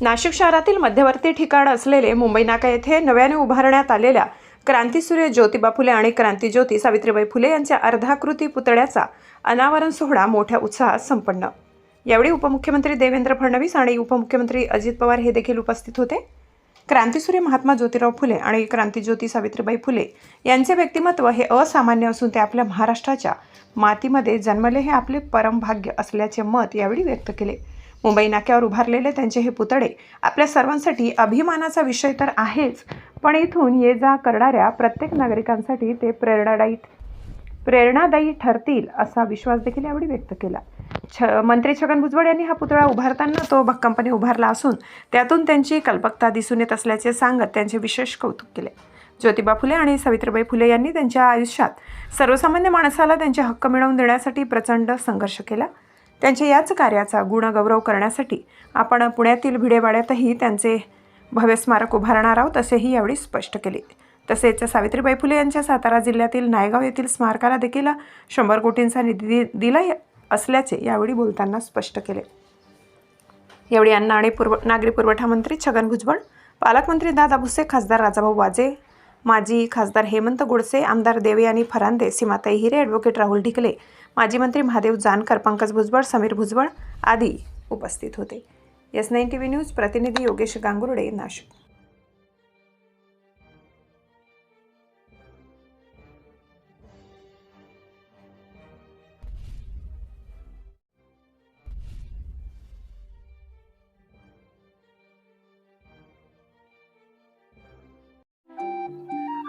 नाशिक शहरातील मध्यवर्ती ठिकाण असलेले मुंबई नाका येथे नव्याने उभारण्यात आलेल्या क्रांतीसूर्य ज्योतिबा फुले आणि क्रांतीज्योती सावित्रीबाई फुले यांच्या अर्धाकृती पुतळ्याचा अनावरण सोहळा मोठ्या उत्साहात संपन्न. यावेळी उपमुख्यमंत्री देवेंद्र फडणवीस आणि उपमुख्यमंत्री अजित पवार हे देखील उपस्थित होते. क्रांतीसूर्य महात्मा ज्योतिराव फुले आणि क्रांतीज्योती सावित्रीबाई फुले यांचे व्यक्तिमत्व हे असामान्य असून ते आपल्या महाराष्ट्राच्या मातीमध्ये जन्मले हे आपले परमभाग्य असल्याचे मत यावेळी व्यक्त केले. मुंबई नाक्यावर उभारलेले त्यांचे हे पुतळे आपल्या सर्वांसाठी अभिमानाचा विषय तर आहेच पण इथून ये जा करणाऱ्या प्रत्येक नागरिकांसाठी ते प्रेरणादायी प्रेरणादायी ठरतील असा विश्वास देखील यावेळी व्यक्त केला. छ मंत्री छगन भुजबळ यांनी हा पुतळा उभारताना तो भक्कमपणे उभारला असून त्यातून त्यांची कल्पकता दिसून येत असल्याचे सांगत त्यांचे विशेष कौतुक केले. ज्योतिबा फुले आणि सावित्रीबाई फुले यांनी त्यांच्या आयुष्यात सर्वसामान्य माणसाला त्यांचे हक्क मिळवून देण्यासाठी प्रचंड संघर्ष केला. त्यांच्या याच कार्याचा गुणगौरव करण्यासाठी आपण पुण्यातील भिडेवाड्यातही त्यांचे भव्य स्मारक उभारणार आहोत असेही यावेळी स्पष्ट केले. तसेच सावित्रीबाई फुले यांच्या सातारा जिल्ह्यातील नायगाव येथील स्मारकाला देखील शंभर कोटींचा निधी दिला असल्याचे यावेळी बोलताना स्पष्ट केले. यावेळी अन्न आणि पुरव नागरी पुरवठा मंत्री छगन भुजबळ पालकमंत्री दादा भुसे खासदार राजाभाऊ वाजे माजी खासदार हेमंत गोडसे आमदार देवयानी फरांदे सीमाताई हिरे ॲडव्होकेट राहुल ढिकले माजी मंत्री महादेव जानकर पंकज भुजबळ समीर भुजबळ आदी उपस्थित होते. एस नाईन टी व्ही न्यूज प्रतिनिधी योगेश गांगुर्डे नाशिक.